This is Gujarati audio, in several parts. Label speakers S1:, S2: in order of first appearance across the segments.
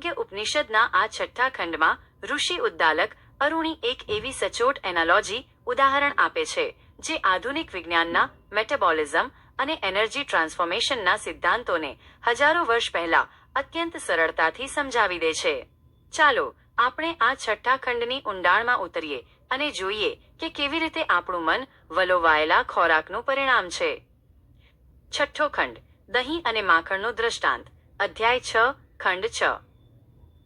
S1: છાંદોગ્ય ઉપનિષદના આ છઠ્ઠા ખંડમાં ઋષિ ઉદ્દાલક અરુણી એક એવી સચોટ એનાલોજી ઉદાહરણ આપે છે, જે આધુનિક વિજ્ઞાનના મેટાબોલિઝમ અને એનર્જી ટ્રાન્સફોર્મેશનના સિદ્ધાંતોને હજારો વર્ષ પહેલા અત્યંત સરળતાથી સમજાવી દે છે. ચાલો, આપણે આ છઠ્ઠા ખંડની ઊંડાણમાં ઉતરીએ અને જોઈએ કે કેવી રીતે આપણું મન વલોવાયેલા ખોરાકનું પરિણામ છે. છઠ્ઠો ખંડ, દહીં અને માખણનું દ્રષ્ટાંત, અધ્યાય છ, ખંડ છ.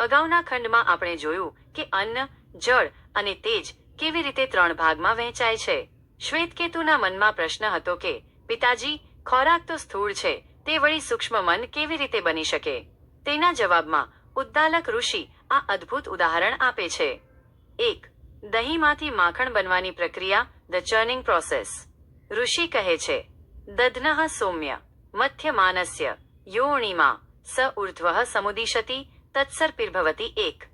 S1: અગાઉના ખંડમાં આપણે જોયું કે અન્ન, જળ અને તેજ કેવી રીતે ત્રણ ભાગમાં વહેંચાય છે. શ્વેતકેતુના મનમાં પ્રશ્ન હતો કે, પિતાજી, ખોરાક તો સ્થૂળ છે, તે વળી સૂક્ષ્મ મન કેવી રીતે બની શકે? તેના જવાબમાં, ઉદ્દાલક ઋષિ આ અદ્ભુત ઉદાહરણ આપે છે. એક, દહીંમાંથી માખણ બનવાની પ્રક્રિયા ધ ચર્નિંગ પ્રોસેસ ઋષિ કહે છે, દધ્નઃ સૌમ્ય, મથ્ય માનસ્ય યોણિમા સ ઉર્ધ્વઃ સમુદિશતિ તત્સર્પિર્ભવતી એક.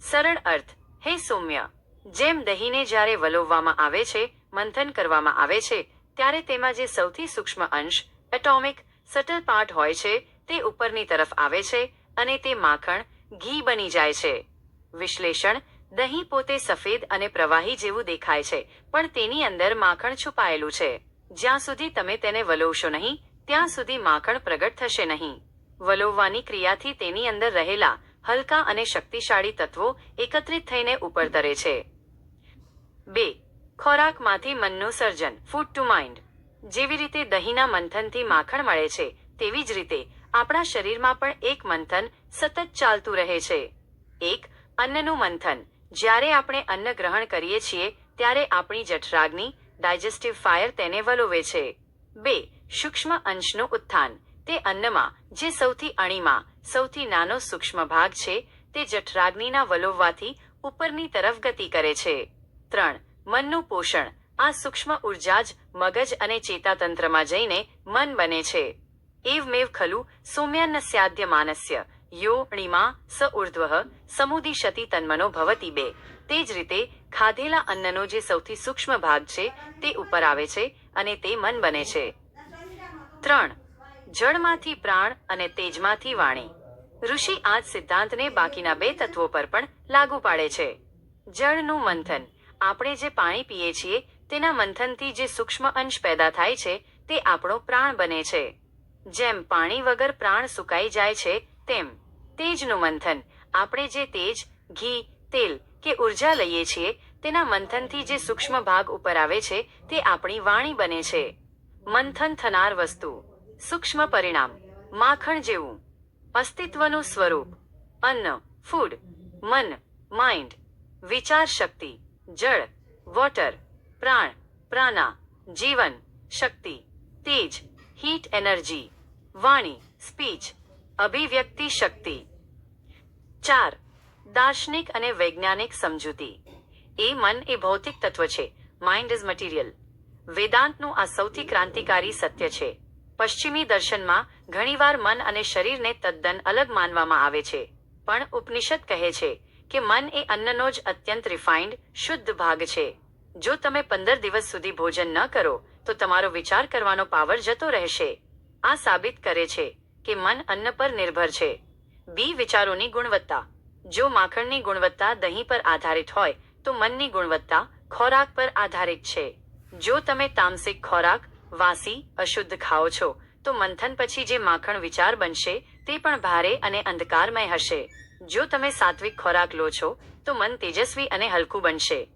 S1: સરળ અર્થ, હે સૌમ્ય, જેમ દહીંને જ્યારે વલોવવામાં આવે છે, મંથન કરવામાં આવે છે, ત્યારે તેમાં જે સૌથી સૂક્ષ્મ અંશ, એટોમિક, સટલ પાર્ટ હોય છે, તે ઉપરની તરફ આવે છે અને તે માખણ, ઘી બની જાય છે. વિશ્લેષણ, દહીં પોતે સફેદ અને પ્રવાહી જેવું દેખાય છે, પણ તેની અંદર માખણ છુપાયેલું છે. જ્યાં સુધી તમે તેને વલોવશો નહીં, ત્યાં સુધી માખણ પ્રગટ થશે નહીં. વલોવવાની ક્રિયાથી તેની અંદર રહેલા હલકા અને શક્તિશાળી તત્વો એકત્રિત થઈને ઉપર તરે છે. બે, ખોરાકમાંથી મનનું સર્જન ફૂડ ટુ માઇન્ડ જેવી રીતે દહીંના મંથનથી માખણ મળે છે, તેવી જ રીતે આપણા શરીરમાં પણ એક મંથન સતત ચાલતું રહે છે. એક, અન્નનું મંથન. જ્યારે આપણે અન્ન ગ્રહણ કરીએ છીએ, ત્યારે આપણી જઠરાગ્નિ ડાયજેસ્ટિવ ફાયર તેને વલોવે છે. બે, સૂક્ષ્મ અંશનું ઉત્થાન. તે અન્નમાં, જે સૌથી અણીમાં સૌથી નાનો સૂક્ષ્મ ભાગ છે, તે જઠરાગ્નિના વલોવવાથી ઉપરની તરફ ગતિ કરે છે. ત્રણ, મનનું પોષણ. આ સૂક્ષ્મ ઊર્જા જ મગજ અને ચેતાતંત્રમાં જઈને મન બને છે. એવમેવ ખલુ સૌમ્યાન્ન સ્યાદ્ય માનસ્ય યોણીમાં સ, ઉર્ધ્વ સમુદિશતી તન્મનો ભવતી બે. તે જ રીતે ખાધેલા અન્નનો જે સૌથી સૂક્ષ્મ ભાગ છે, તે ઉપર આવે છે અને તે મન બને છે. ત્રણ જળમાંથી પ્રાણ અને તેજમાંથી વાણી. ઋષિ આ જ સિદ્ધાંતને બાકીના બે તત્વો પર પણ લાગુ પાડે છે. જળનું મંથન. આપણે જે પાણી પીએ છીએ, તેના મંથનથી જે સૂક્ષ્મ અંશ પેદા થાય છે, તે આપણો પ્રાણ બને છે. જેમ પાણી વગર પ્રાણ સુકાઈ જાય છે, તેમ તેજનું મંથન. આપણે જે તેજ, ઘી, તેલ કે ઊર્જા લઈએ છીએ, તેના મંથનથી જે સૂક્ષ્મ ભાગ ઉપર આવે છે, તે આપણી વાણી બને છે. મંથન થનાર વસ્તુ. સૂક્ષ્મ પરિણામ, માખણ જેવું, અસ્તિત્વનું સ્વરૂપ, અન્ન ફૂડ મન માઇન્ડ વિચાર શક્તિ, જળ વોટર પ્રાણ, પ્રાણા, જીવન, શક્તિ, તેજ હીટ એનર્જી વાણી સ્પીચ અભિવ્યક્તિ શક્તિ. ચાર, દાર્શનિક અને વૈજ્ઞાનિક સમજૂતી. એ મન એ ભૌતિક તત્વ છે. માઇન્ડ ઇઝ મટીરિયલ વેદાંતનું આ સૌથી ક્રાંતિકારી સત્ય છે. પશ્ચિમી દર્શનમાં ઘણીવાર મન અને શરીરને તદ્દન અલગ માનવામાં આવે છે. પણ ઉપનિષદ કહે છે કે મન એ અન્નનો જ અત્યંત રિફાઇન્ડ શુદ્ધ ભાગ છે. જો તમે પંદર દિવસ સુધી ભોજન ન કરો, તો તમારો વિચાર કરવાનો પાવર જતો રહેશે. આ સાબિત કરે છે કે મન અન્ન પર નિર્ભર છે. બી, વિચારોની ગુણવત્તા. જો માખણની ગુણવત્તા દહીં પર આધારિત હોય, તો મનની ગુણવત્તા ખોરાક પર આધારિત છે. જો તમે તામસિક ખોરાક વાસી, અશુદ્ધ ખાઓ છો, તો મંથન પછી જે માખણ વિચાર બનશે, તે પણ ભારે અને અંધકારમય હશે. જો તમે સાત્વિક ખોરાક લો છો, તો મન તેજસ્વી અને હલકું બનશે.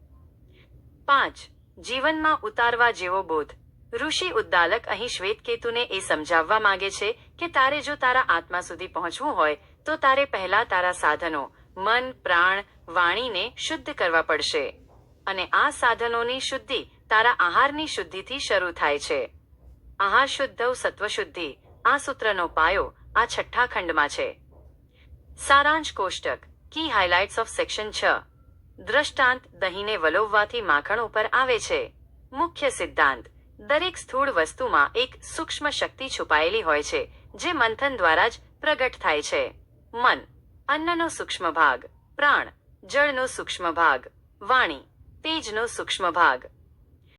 S1: પાંચ, જીવનમાં ઉતારવા જેવો બોધ. ઋષિ ઉદ્દાલક અહીં શ્વેતકેતુને એ સમજાવવા માંગે છે કે તારે જો તારા આત્મા સુધી પહોંચવું હોય, તો તારે પહેલા તારા સાધનો, મન, પ્રાણ, વાણીને શુદ્ધ કરવા પડશે. અને આ સાધનોની શુદ્ધિ તારા આહારની શુદ્ધિથી શરૂ થાય છે. આહાર શુદ્ધવ સત્વશુદ્ધિ, આ સૂત્રનો પાયો આ છઠ્ઠા ખંડમાં છે. સારાંશ કોષ્ટક, કી હાઇલાઇટ્સ ઓફ સેક્શન છ. દ્રષ્ટાંત, દહીંને વલોવવાથી માખણ ઉપર આવે છે. મુખ્ય સિદ્ધાંત, દરેક સ્થૂળ વસ્તુમાં એક સૂક્ષ્મ શક્તિ છુપાયેલી હોય છે, જે મંથન દ્વારા જ પ્રગટ થાય છે. મન, અન્નનો સૂક્ષ્મ ભાગ. પ્રાણ, જળનો સૂક્ષ્મ ભાગ. વાણી, તેજનો સૂક્ષ્મ ભાગ.